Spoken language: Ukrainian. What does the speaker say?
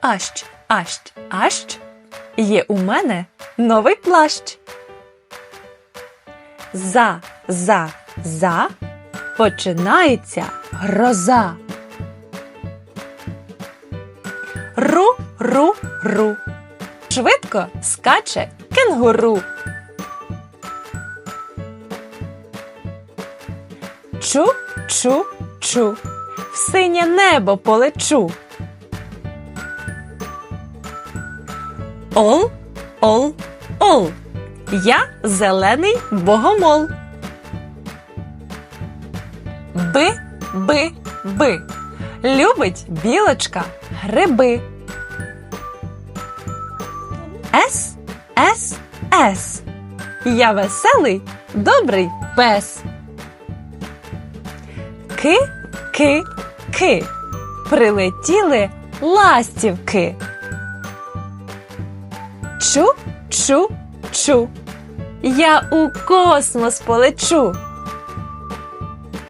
Ащ, ащ, ащ. Є у мене новий плащ. За, за, за починається гроза. Ру, ру, ру. Швидко скаче кенгуру. Чу, чу, чу. В синє небо полечу. Ол, ол, ол. Я зелений богомол. Би, би, би. Любить білочка гриби. С, С, С. Я веселий, добрий пес. Ки, ки, ки. Прилетіли ластівки. Чу, чу, чу. Я у космос полечу.